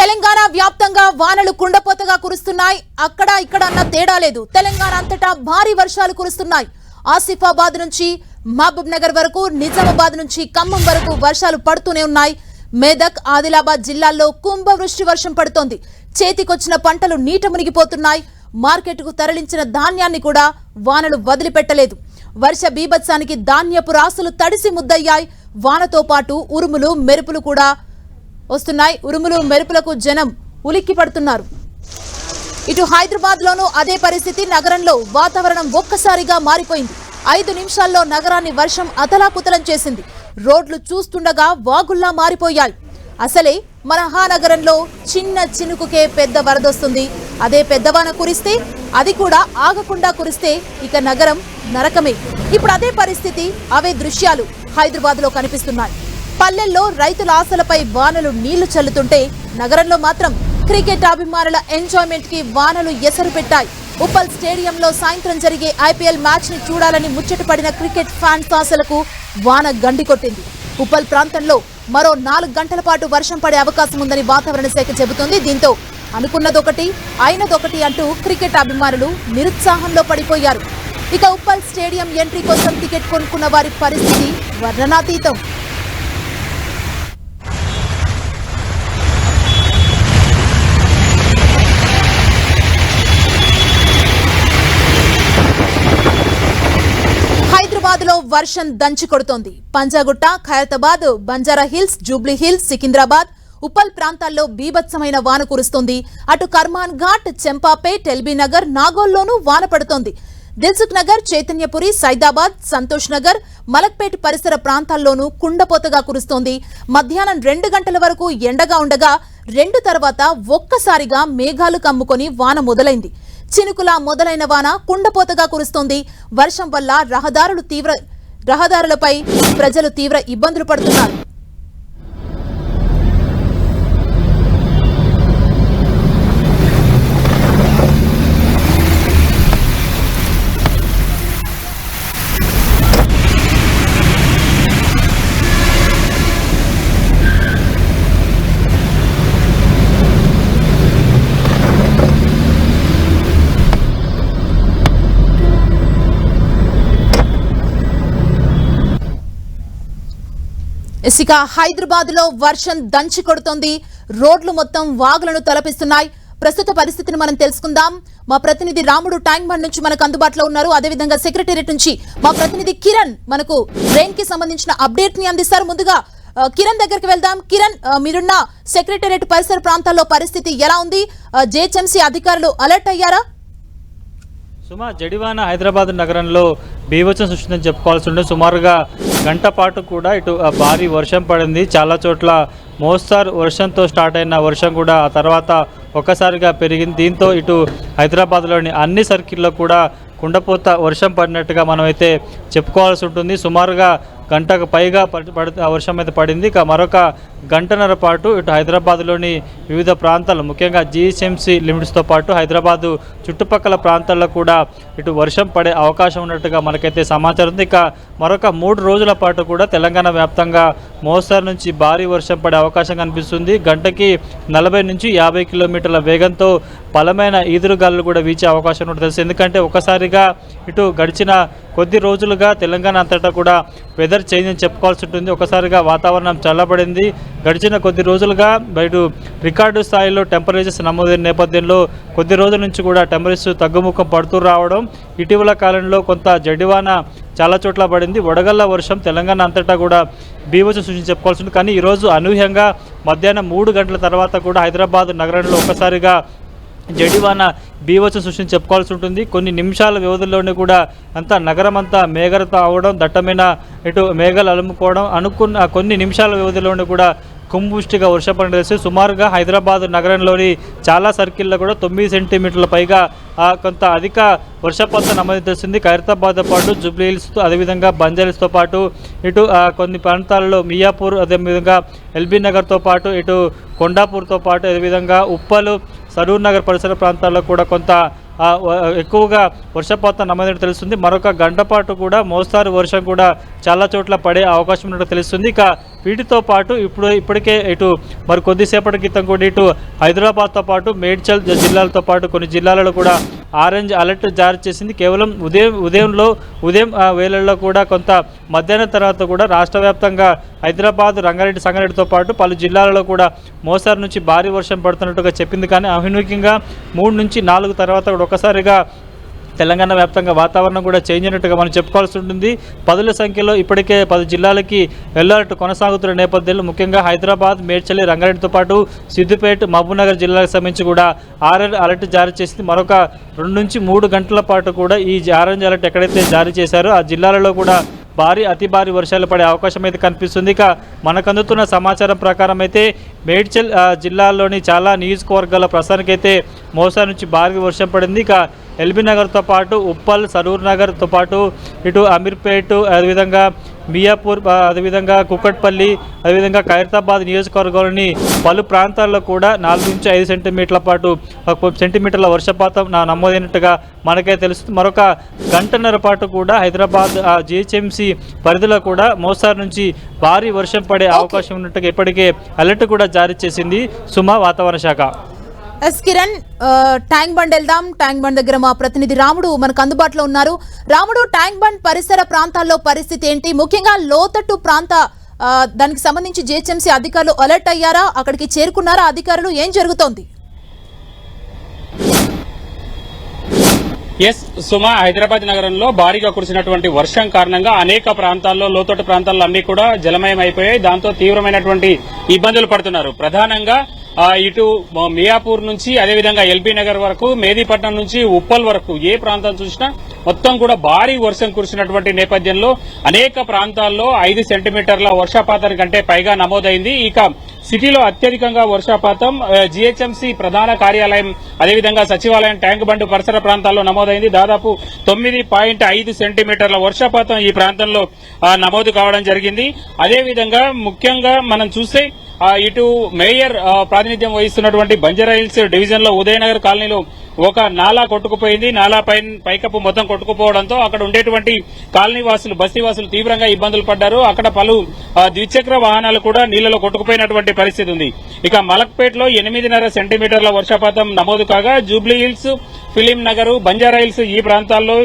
తెలంగాణ వ్యాప్తంగా వానలు కుండపోతగా కురుస్తున్నాయి. అక్కడ ఇక్కడ అన్న తేడా లేదు. తెలంగాణ అంతటా భారీ వర్షాలు కురుస్తున్నాయి. ఆసిఫాబాద్ నుంచి మహబూబ్ నగర్ వరకు నిజామాబాద్ నుంచి ఖమ్మం వరకు వర్షాలు పడుతూనే ఉన్నాయి. మేదక్ ఆదిలాబాద్ జిల్లాల్లో కుంభవృష్టి వర్షం పడుతోంది. చేతికొచ్చిన పంటలు నీట మునిగిపోతున్నాయి. మార్కెట్కు తరలించిన ధాన్యాన్ని కూడా వానలు వదిలిపెట్టలేదు. వర్ష బీభత్సానికి ధాన్యపు రాసులు తడిసి ముద్దయ్యాయి. వానతో పాటు ఉరుములు మెరుపులు కూడా వస్తున్నాయి. ఉరుములు మెరుపులకు జనం ఉలిక్కి పడుతున్నారు. ఇటు హైదరాబాద్ లోనూ అదే పరిస్థితి. నగరంలో వాతావరణం ఒక్కసారిగా మారిపోయింది. ఐదు నిమిషాల్లో నగరాన్ని వర్షం అతలాకుతలం చేసింది. రోడ్లు చూస్తుండగా వాగుల్లా మారిపోయాయి. అసలే మహానగరంలో చిన్న చినుకుకే పెద్ద వరదొస్తుంది. అదే పెద్దవాన కురిస్తే అది కూడా ఆగకుండా కురిస్తే ఇక నగరం నరకమే. ఇప్పుడు అదే పరిస్థితి అవే దృశ్యాలు హైదరాబాద్లో కనిపిస్తున్నాయి. పల్లెల్లో రైతుల ఆశలపై వానలు నీళ్ళు చల్లుతుంటే నగరంలో మాత్రం క్రికెట్ అభిమానుల ఎంజాయ్మెంట్కి వానలు ఎసరు పెట్టాయి ఉప్పల్ స్టేడియంలో సాయంత్రం జరిగే ఐపీఎల్ మ్యాచ్ని చూడాలని ముచ్చటపడిన క్రికెట్ ఫ్యాన్స్ ఆశలకు వాన గండి కొట్టింది. ఉప్పల్ ప్రాంతంలో మరో నాలుగు గంటల పాటు వర్షం పడే అవకాశం ఉందని వాతావరణ శాఖ చెబుతోంది. దీంతో అనుకున్నదొకటి అయినదొకటి అంటూ క్రికెట్ అభిమానులు నిరుత్సాహంలో పడిపోయారు. ఇక ఉప్పల్ స్టేడియం ఎంట్రీ కోసం టికెట్ కొనుక్కున్న వారి పరిస్థితి వర్ణనాతీతం. హైదరాబాద్లో వర్షం దంచి కొడుతోంది. Panjagutta Khairatabad Banjara Hills Jubilee Hills Secunderabad Uppal ప్రాంతాల్లో బీభత్సమైన వాన కురుస్తోంది. అటు కర్మాన్ ఘాట్ చెంపాపేట్ ఎల్బీనగర్ నాగోల్లోనూ వాన పడుతోంది. దిల్సుఖ్ నగర్ చైతన్యపురి సైదాబాద్ సంతోష్ నగర్ మలక్పేట్ పరిసర ప్రాంతాల్లోనూ కుండపోతగా కురుస్తోంది. మధ్యాహ్నం రెండు గంటల వరకు ఎండగా ఉండగా రెండు తర్వాత ఒక్కసారిగా మేఘాలు కమ్ముకొని వాన మొదలైంది. చినుకులా మొదలైన వాన కుండపోతగా కురుస్తోంది. వర్షం వల్ల రహదారులు తీవ్ర రహదారులపై ప్రజలు తీవ్ర ఇబ్బందులు పడుతున్నారు. ఇక హైదరాబాద్లో వర్షం దంచి కొడుతోంది. రోడ్లు మొత్తం వాగులను తలపిస్తున్నాయి. ప్రస్తుత పరిస్థితిని మనం తెలుసుకుందాం. మా ప్రతినిధి రాముడు ట్యాంక్ బండ్ నుంచి మనకు అందుబాటులో ఉన్నారు. అదేవిధంగా సెక్రటేరియట్ నుంచి మా ప్రతినిధి కిరణ్ మనకు రెయిన్కి సంబంధించిన అప్డేట్ని అందిస్తారు. ముందుగా కిరణ్ దగ్గరికి వెళ్దాం. కిరణ్ మీరున్న సెక్రటేరియట్ పరిసర ప్రాంతాల్లో పరిస్థితి ఎలా ఉంది? జేహెచ్ఎంసీ అధికారులు అలర్ట్ అయ్యారా? సుమా జడివాన హైదరాబాద్ నగరంలో బీభత్సం సృష్టిందని చెప్పుకోవాల్సి ఉంటుంది సుమారుగా గంట పాటు కూడా ఇటు భారీ వర్షం పడింది. చాలా చోట్ల మోస్తారు వర్షంతో స్టార్ట్ అయిన వర్షం కూడా ఆ తర్వాత ఒక్కసారిగా పెరిగింది. దీంతో ఇటు హైదరాబాద్లోని అన్ని సర్కిల్లో కూడా కుండపోత వర్షం పడినట్టుగా మనమైతే చెప్పుకోవాల్సి ఉంటుంది. సుమారుగా గంటకు పైగా పడి పడి వర్షం అయితే పడింది. ఇక మరొక గంటన్నర పాటు ఇటు హైదరాబాద్లోని వివిధ ప్రాంతాలు ముఖ్యంగా జీహెచ్ఎంసీ లిమిట్స్తో పాటు హైదరాబాదు చుట్టుపక్కల ప్రాంతాల్లో కూడా ఇటు వర్షం పడే అవకాశం ఉన్నట్టుగా మనకైతే సమాచారం ఉంది. ఇక మరొక మూడు రోజుల పాటు కూడా తెలంగాణ వ్యాప్తంగా మోస్తరు నుంచి భారీ వర్షం పడే అవకాశం కనిపిస్తుంది. గంటకి నలభై నుంచి యాభై కిలోమీటర్ల వేగంతో బలమైన ఈదురుగాలు కూడా వీచే అవకాశం ఉంటుంది తెలుసు ఎందుకంటే ఒకసారిగా ఇటు గడిచిన కొద్ది రోజులుగా తెలంగాణ అంతటా కూడా వెదర్ చేంజ్ అని చెప్పుకోవాల్సి ఉంటుంది. ఒకసారిగా వాతావరణం చల్లబడింది. గడిచిన కొద్ది రోజులుగా బయట రికార్డు స్థాయిలో టెంపరేచర్స్ నమోదైన నేపథ్యంలో కొద్ది రోజుల నుంచి కూడా టెంపరేచర్ తగ్గుముఖం పడుతూ రావడం ఇటీవల కాలంలో కొంత జడివాన చాలా చోట్ల పడింది. వడగళ్ళ వర్షం తెలంగాణ అంతటా కూడా బీభత్సం సూచించి చెప్పుకోవాల్సి ఉంది కానీ ఈరోజు అనూహ్యంగా మధ్యాహ్నం మూడు గంటల తర్వాత కూడా హైదరాబాద్ నగరంలో ఒక్కసారిగా జడివాన బీవత్సం సృష్టిని చెప్పుకోవాల్సి ఉంటుంది. కొన్ని నిమిషాల వ్యవధిలోనే కూడా అంతా నగరం అంతా మేఘలతో అవడం దట్టమైన ఇటు మేఘాలు అలుముకోవడం అనుకున్న కొన్ని నిమిషాల వ్యవధిలోనే కూడా కుంభుష్టిగా వర్షపడిన తెలిసి సుమారుగా హైదరాబాద్ నగరంలోని చాలా సర్కిల్లో కూడా తొమ్మిది సెంటీమీటర్ల పైగా కొంత అధిక వర్షపాతం నమోదు చేసింది. ఖైరతాబాద్తో పాటు జుబ్లీహిల్స్ అదేవిధంగా బంజారీస్తో పాటు ఇటు కొన్ని ప్రాంతాలలో మియాపూర్ అదేవిధంగా ఎల్బీ నగర్తో పాటు ఇటు కొండాపూర్తో పాటు అదేవిధంగా ఉప్పలు సరూర్ నగర్ పరిసర ప్రాంతాల్లో కూడా కొంత ఎక్కువగా వర్షపాతం నమోదైనట్టు తెలుస్తుంది. మరొక గంట పాటు కూడా మోస్తారు. వర్షం కూడా చాలా చోట్ల పడే అవకాశం ఉన్నట్టు తెలుస్తుంది. ఇక వీటితో పాటు ఇప్పుడు ఇప్పటికే ఇటు మరి కొద్దిసేపటి క్రితం కూడా ఇటు హైదరాబాద్తో పాటు మేడ్చల్ జిల్లాలతో పాటు కొన్ని జిల్లాలలో కూడా ఆరెంజ్ అలర్ట్ జారీ చేసింది. కేవలం ఉదయం ఉదయంలో ఉదయం వేళల్లో కూడా కొంత మధ్యాహ్నం తర్వాత కూడా రాష్ట్ర వ్యాప్తంగా హైదరాబాద్ రంగారెడ్డి సంగారెడ్డితో పాటు పలు జిల్లాలలో కూడా మోసారు నుంచి భారీ వర్షం పడుతున్నట్టుగా చెప్పింది. కానీ అనూహ్యంగా మూడు నుంచి నాలుగు తర్వాత కూడా ఒకసారిగా తెలంగాణ వ్యాప్తంగా వాతావరణం కూడా చేంజ్ అయినట్టుగా మనం చెప్పుకోవాల్సి ఉంటుంది. పదుల సంఖ్యలో ఇప్పటికే పది జిల్లాలకి ఎల్లర్ట్ కొనసాగుతున్న నేపథ్యంలో ముఖ్యంగా హైదరాబాద్ మేడ్చల్లి రంగారెడ్డితో పాటు సిద్దిపేట మహబూబ్నగర్ జిల్లాలకు సంబంధించి కూడా ఆరెంజ్ అలర్ట్ జారీ చేసింది. మరొక రెండు నుంచి మూడు గంటల పాటు కూడా ఈ ఆరెంజ్ అలర్ట్ ఎక్కడైతే జారీ చేశారో ఆ జిల్లాలలో కూడా భారీ అతి భారీ వర్షాలు పడే అవకాశం అయితే కనిపిస్తుంది. ఇక మనకు అందుతున్న సమాచారం ప్రకారం అయితే మేడ్చల్ జిల్లాలోని చాలా నియోజకవర్గాల ప్రస్తుతానికైతే మోసా నుంచి భారీ వర్షం పడింది. ఇక ఎల్బీ నగర్తో పాటు ఉప్పల్ సరూర్ నగర్తో పాటు ఇటు అమీర్పేట్ అదేవిధంగా మియాపూర్ అదేవిధంగా కుక్కట్పల్లి అదేవిధంగా ఖైరతాబాద్ నియోజకవర్గంలోని పలు ప్రాంతాల్లో కూడా నాలుగు నుంచి ఐదు సెంటీమీటర్ల పాటు సెంటీమీటర్ల వర్షపాతం నా నమోదైనట్టుగా మనకే తెలుస్తుంది. మరొక గంటన్నర పాటు కూడా హైదరాబాద్ జిహెచ్ఎంసి పరిధిలో కూడా మోస్తారు నుంచి భారీ వర్షం పడే అవకాశం ఉన్నట్టుగా ఇప్పటికే అలర్ట్ కూడా జారీ చేసింది సుమా వాతావరణ శాఖ. ఎస్ కిరణ్ ట్యాంక్ బండ్ వెళ్దాం. ట్యాంక్ బండ్ దగ్గర మా ప్రతినిధి రాముడు మనకు అందుబాటులో ఉన్నారు. రాముడు ట్యాంక్ బండ్ పరిసర ప్రాంతాల్లో పరిస్థితి ఏంటి? ముఖ్యంగా లోతట్టు ప్రాంత దానికి సంబంధించి జిహెచ్ఎంసీ అధికారులు అలర్ట్ అయ్యారా? అక్కడికి చేరుకున్నారా? అధికారులు ఏం జరుగుతోంది? ఎస్ సుమ హైదరాబాద్ నగరంలో భారీగా కురిసినటువంటి వర్షం కారణంగా అనేక ప్రాంతాల్లో లోతట్టు ప్రాంతాల్లో అన్ని కూడా జలమయం అయిపోయాయి దాంతో తీవ్రమైనటువంటి ఇబ్బందులు పడుతున్నారు. ప్రధానంగా ఇటు మియాపూర్ నుంచి అదేవిధంగా ఎల్బీ నగర్ వరకు మేదీపట్నం నుంచి ఉప్పల్ వరకు ఏ ప్రాంతం చూసినా మొత్తం కూడా భారీ వర్షం కురిసినటువంటి నేపథ్యంలో అనేక ప్రాంతాల్లో ఐదు సెంటీమీటర్ల వర్షపాతం కంటే పైగా నమోదైంది. ఇక సిటీలో అత్యధికంగా వర్షపాతం జీహెచ్ఎంసీ ప్రధాన కార్యాలయం అదేవిధంగా సచివాలయం ట్యాంక్ బండ్ పరిసర ప్రాంతాల్లో నమోదైంది. దాదాపు తొమ్మిది పాయింట్ ఐదు సెంటీమీటర్ల వర్షపాతం ఈ ప్రాంతంలో నమోదు కావడం జరిగింది. అదేవిధంగా ముఖ్యంగా మనం చూస్తే ఇటు మేయర్ ప్రాతినిధ్యం వహిస్తున్నటువంటి బంజారా హిల్స్ డివిజన్లో ఉదయనగర్ కాలనీలో ఒక నాలా కొట్టుకుపోయింది. నాలా పై పైకప్పు మొత్తం కొట్టుకుపోవడంతో అక్కడ ఉండేటువంటి కాలనీ వాసులు బస్తీ వాసులు తీవ్రంగా ఇబ్బందులు పడ్డారు. అక్కడ పలు ద్విచక్ర వాహనాలు కూడా నీళ్ళలో కొట్టుకుపోయినటువంటి పరిస్థితి ఉంది. ఇక మలక్పేటలో ఎనిమిదిన్నర సెంటీమీటర్ల వర్షపాతం నమోదు కాగా Jubilee Hills Film Nagar Banjara Hills ఈ ప్రాంతాల్లో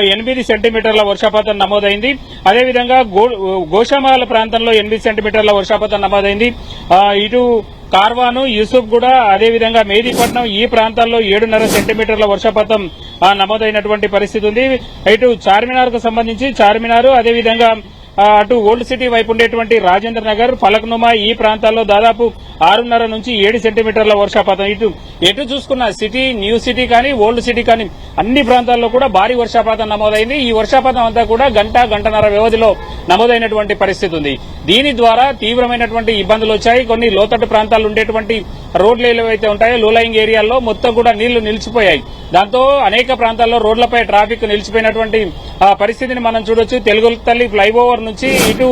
ఎనిమిది సెంటీమీటర్ల వర్షపాతం నమోదైంది. అదేవిధంగా గో- గోషామాల ప్రాంతంలో ఎనిమిది సెంటీమీటర్ల వర్షపాతం నమోదైంది. ఇటు కార్వాను యూసుఫ్ కూడా అదేవిధంగా మేదీపట్నం ఈ ప్రాంతాల్లో ఏడున్నర సెంటీమీటర్ల వర్షపాతం ఆ, నమోదైనటువంటి పరిస్థితి ఉంది. ఇటు చార్మినార్కు సంబంధించి చార్మినార్ అదేవిధంగా అటు ఓల్డ్ సిటీ వైపు ఉండేటువంటి రాజేంద్ర నగర్ ఫలక్నుమా ఈ ప్రాంతాల్లో దాదాపు ఆరున్నర నుంచి ఏడు సెంటీమీటర్ల వర్షపాతం. ఇటు ఎటు చూసుకున్న సిటీ న్యూ సిటీ కానీ ఓల్డ్ సిటీ కానీ అన్ని ప్రాంతాల్లో కూడా భారీ వర్షపాతం నమోదైంది. ఈ వర్షపాతం అంతా కూడా గంట గంటన్నర వ్యవధిలో నమోదైనటువంటి పరిస్థితి ఉంది. దీని ద్వారా తీవ్రమైనటువంటి ఇబ్బందులు వచ్చాయి. కొన్ని లోతట్టు ప్రాంతాలు ఉండేటువంటి రోడ్లు ఏవైతే ఉంటాయో లోలయింగ్ ఏరియాల్లో మొత్తం కూడా నీళ్ళు నిలిచిపోయాయి. దాంతో అనేక ప్రాంతాల్లో రోడ్లపై ట్రాఫిక్ నిలిచిపోయినటువంటి ఆ, పరిస్థితిని మనం చూడొచ్చు. తెలుగు తల్లి ఫ్లైఓవర్ నుంచి ఇటు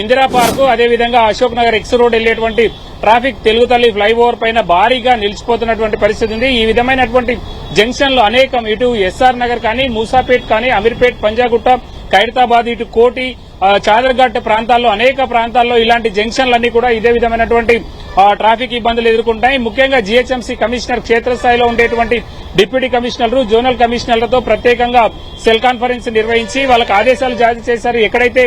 ఇందిరా పార్కు అదేవిధంగా అశోక్ నగర్ ఎక్స్ రోడ్ వెళ్ళేటువంటి ట్రాఫిక్ తెలుగు తల్లి ఫ్లైఓవర్ పైన భారీగా నిలిచిపోతున్నటువంటి పరిస్థితి ఉంది. ఈ విధమైనటువంటి జంక్షన్లు అనేకం ఇటు ఎస్ఆర్ నగర్ కానీ మూసాపేట్ కానీ అమీర్పేట్ పంజాగుట్ట ఖైరతాబాద్ ఇటు కోటి చాదర్ఘట్ ప్రాంతాల్లో అనేక ప్రాంతాల్లో ఇలాంటి జంక్షన్లన్నీ కూడా ఇదే విధమైనటువంటి ట్రాఫిక్ ఇబ్బందులు ఎదుర్కొంటాయి ముఖ్యంగా జీహెచ్ఎంసీ కమిషనర్ క్షేత్రస్థాయిలో ఉండేటువంటి డిప్యూటీ కమిషనర్లు జోనల్ కమిషనర్లతో ప్రత్యేకంగా సెల్ కాన్ఫరెన్స్ నిర్వహించి వాళ్ళకు ఆదేశాలు జారీ చేశారు. ఎక్కడైతే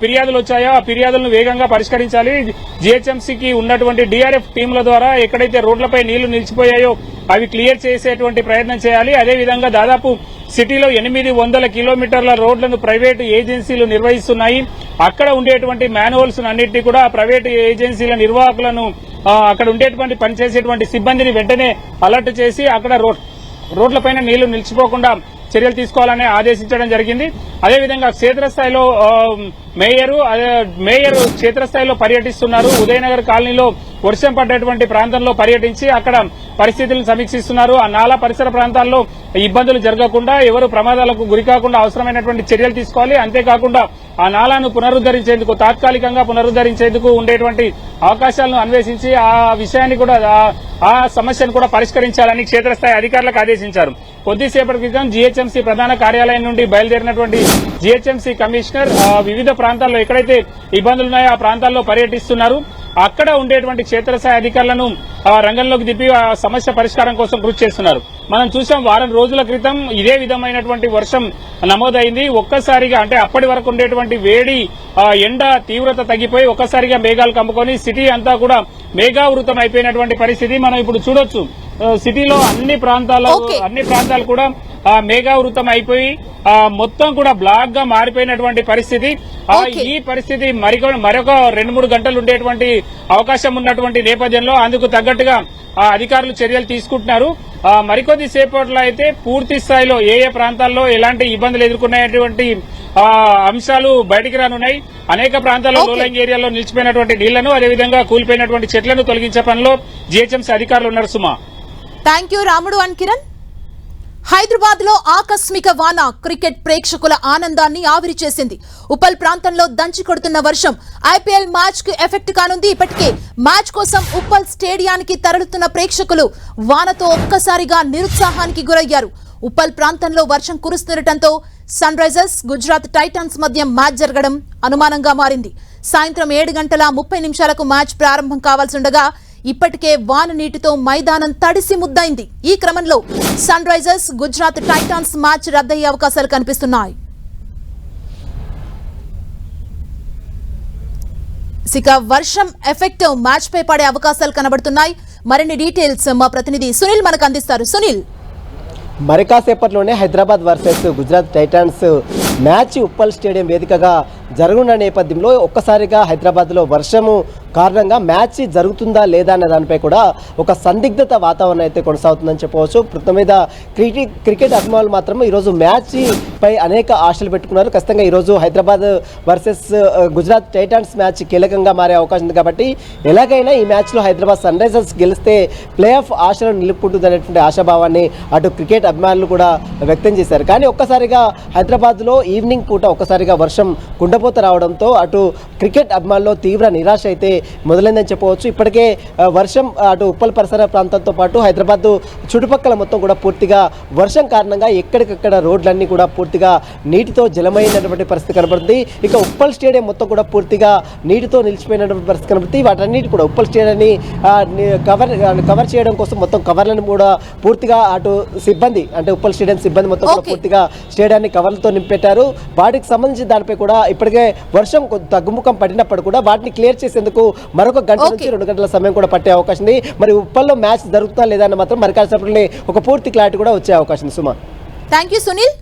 ఫిర్యాదులు వచ్చాయో ఆ ఫిర్యాదులను వేగంగా పరిష్కరించాలి. జీహెచ్ఎంసీకి ఉన్నటువంటి డిఆర్ఎఫ్ టీంల ద్వారా ఎక్కడైతే రోడ్లపై నీళ్ళు నిలిచిపోయాయో అవి క్లియర్ చేసేటువంటి ప్రయత్నం చేయాలి. అదేవిధంగా దాదాపు సిటీలో ఎనిమిది వందల కిలోమీటర్ల రోడ్లను ప్రైవేటు ఏజెన్సీలు నిర్వహిస్తున్నాయి. అక్కడ ఉండేటువంటి మాన్యువల్స్ అన్నింటినీ కూడా ప్రైవేట్ ఏజెన్సీల నిర్వాహకులను అక్కడ ఉండేటువంటి పనిచేసేటువంటి సిబ్బందిని వెంటనే అలర్ట్ చేసి అక్కడ రోడ్ రోడ్లపైన నీళ్ళు నిలిచిపోకుండా చర్యలు తీసుకోవాలని ఆదేశించడం జరిగింది. అదేవిధంగా క్షేత్రస్థాయిలో మేయరు మేయర్ క్షేత్రస్థాయిలో పర్యటిస్తున్నారు. ఉదయనగర్ కాలనీలో వర్షం పడ్డటువంటి ప్రాంతంలో పర్యటించి అక్కడ పరిస్థితులను సమీక్షిస్తున్నారు. ఆ నాలా పరిసర ప్రాంతాల్లో ఇబ్బందులు జరగకుండా ఎవరు ప్రమాదాలకు గురికాకుండా అవసరమైనటువంటి చర్యలు తీసుకోవాలి. అంతేకాకుండా ఆ నాలాను పునరుద్ధరించేందుకు తాత్కాలికంగా పునరుద్ధరించేందుకు ఉండేటువంటి అవకాశాలను అన్వేషించి ఆ విషయాన్ని కూడా ఆ- ఆ సమస్యను కూడా పరిష్కరించాలని క్షేత్రస్థాయి అధికారులకు ఆదేశించారు. కొద్దిసేపటి క్రితం జీహెచ్ఎంసీ ప్రధాన కార్యాలయం నుండి బయలుదేరినటువంటి జీహెచ్ఎంసీ కమిషనర్ వివిధ ప్రాంతాల్లో ఎక్కడైతే ఇబ్బందులు ఉన్నాయో ఆ ప్రాంతాల్లో పర్యటిస్తున్నారు. అక్కడ ఉండేటువంటి క్షేత్రస్థాయి అధికారులను రంగంలోకి దిప్పి ఆ సమస్య పరిష్కారం కోసం కృషి చేస్తున్నారు. మనం చూసాం వారం రోజుల క్రితం ఇదే విధమైనటువంటి వర్షం నమోదైంది. ఒక్కసారిగా అంటే అప్పటి వరకు ఉండేటువంటి వేడి ఎండ తీవ్రత తగ్గిపోయి ఒక్కసారిగా మేఘాలు కమ్ముకొని సిటీ అంతా కూడా మేఘావృతం అయిపోయినటువంటి పరిస్థితి మనం ఇప్పుడు చూడొచ్చు. సిటీలో అన్ని ప్రాంతాల్లో. అన్ని ప్రాంతాలు కూడా మేఘావృతం అయిపోయి మొత్తం కూడా బ్లాక్గా మారిపోయినటువంటి పరిస్థితి. ఈ పరిస్థితి మరికొ మరొక రెండు మూడు గంటలు ఉండేటువంటి అవకాశం ఉన్నటువంటి నేపథ్యంలో అందుకు తగ్గట్టుగా అధికారులు చర్యలు తీసుకుంటున్నారు. మరికొద్ది సేపట్లో అయితే పూర్తి స్థాయిలో ఏ ఏ ప్రాంతాల్లో ఎలాంటి ఇబ్బందులు ఎదుర్కొనేటువంటి ఆ, అంశాలు బయటికి రానున్నాయి. అనేక ప్రాంతాల్లో. లోలింగ్ ఏరియాలో నిలిచిపోయినటువంటి నీళ్ళను అదేవిధంగా కూలిపోయినటువంటి చెట్లను తొలగించే పనిలో జీహెచ్ఎంసీ అధికారులు ఉన్నారు సుమా. Thank you Ramudu and Kiran. హైదరాబాద్లో ఆకస్మిక వాన క్రికెట్ ప్రేక్షకుల ఆనందాన్ని ఆవిరి చేసింది. ఉప్పల్ ప్రాంతంలో దంచి కొడుతున్న వర్షం ఐపీఎల్ మ్యాచ్కు ఎఫెక్ట్ కానుంది. ఇప్పటికే మ్యాచ్ కోసం ఉప్పల్ స్టేడియానికి తరలుతున్న ప్రేక్షకులు వానతో ఒక్కసారిగా నిరుత్సాహానికి గురయ్యారు. ఉప్పల్ ప్రాంతంలో వర్షం కురుస్తుండటంతో సన్ రైజర్స్ గుజరాత్ టైటాన్స్ మధ్య మ్యాచ్ జరగడం అనుమానంగా మారింది. సాయంత్రం ఏడు గంటల ముప్పై నిమిషాలకు మ్యాచ్ ప్రారంభం కావాల్సిండగా ఇప్పటికే వాన నీటితో మైదానం తడిసి ముద్దైంది. ఈ క్రమంలో Sunrisers Gujarat Titans match రద్దయ్యే అవకాశాలు కనిపిస్తున్నాయి. ఇక వర్షం ఎఫెక్ట్ మ్యాచ్ పై పడే అవకాశాలు కనబడుతున్నాయి. మరిన్ని డీటెయిల్స్ మా ప్రతినిధి సునీల్ మనకు అందిస్తారు. సునీల్. మరి కాసేపట్లోనే Hyderabad versus Gujarat Titans match Uppal stadium వేదికగా జరగనున్న నేపథ్యంలో ఒక్కసారిగా హైదరాబాద్లో వర్షము కారణంగా మ్యాచ్ జరుగుతుందా లేదా అనే దానిపై కూడా ఒక సందిగ్ధత వాతావరణం అయితే కొనసాగుతుందని చెప్పవచ్చు. ప్రస్తుతం మీద క్రికెట్ క్రికెట్ అభిమానులు మాత్రం ఈరోజు మ్యాచ్ పై అనేక ఆశలు పెట్టుకున్నారు. ఖచ్చితంగా ఈరోజు Hyderabad versus Gujarat Titans match కీలకంగా మారే అవకాశం ఉంది కాబట్టి ఎలాగైనా ఈ మ్యాచ్లో హైదరాబాద్ సన్ రైజర్స్ గెలిస్తే ప్లే ఆఫ్ ఆశలను నిలుపుకుంటుంది అనేటువంటి ఆశాభావాన్ని అటు క్రికెట్ అభిమానులు కూడా వ్యక్తం చేశారు. కానీ ఒక్కసారిగా హైదరాబాద్లో ఈవినింగ్ పూట ఒక్కసారిగా వర్షం కుండపోత రావడంతో అటు క్రికెట్ అభిమానుల్లో తీవ్ర నిరాశ అయితే మొదలైందని చెప్పవచ్చు. ఇప్పటికే వర్షం అటు ఉప్పల్ పరిసర ప్రాంతంతో పాటు హైదరాబాద్ చుట్టుపక్కల మొత్తం కూడా పూర్తిగా వర్షం కారణంగా ఎక్కడికక్కడ రోడ్లన్నీ కూడా పూర్తిగా నీటితో జలమైనటువంటి పరిస్థితి కనబడుతుంది. ఇక ఉప్పల్ స్టేడియం మొత్తం కూడా పూర్తిగా నీటితో నిలిచిపోయినటువంటి పరిస్థితి కనబడుతుంది. వాటన్నిటి కూడా ఉప్పల్ స్టేడియాన్ని కవర్ కవర్ చేయడం కోసం మొత్తం కవర్లను కూడా పూర్తిగా అటు సిబ్బంది అంటే ఉప్పల్ స్టేడియం సిబ్బంది మొత్తం. పూర్తిగా స్టేడియాన్ని కవర్లతో నింపెట్టారు వాటికి సంబంధించి దానిపై కూడా ఇప్పటికే వర్షం తగ్గుముఖం పడినప్పుడు కూడా వాటిని క్లియర్ చేసేందుకు మరొక గంట. నుంచి రెండు గంటల సమయం కూడా పట్టే అవకాశం ఉంది. మరి ఉప్పల్లో మ్యాచ్ జరుగుతుందా లేదా అని మాత్రం మరి కాసేపట్లోనే ఒక పూర్తి క్లారిటీ కూడా వచ్చే అవకాశం ఉంది. సుమా. Thank you Sunil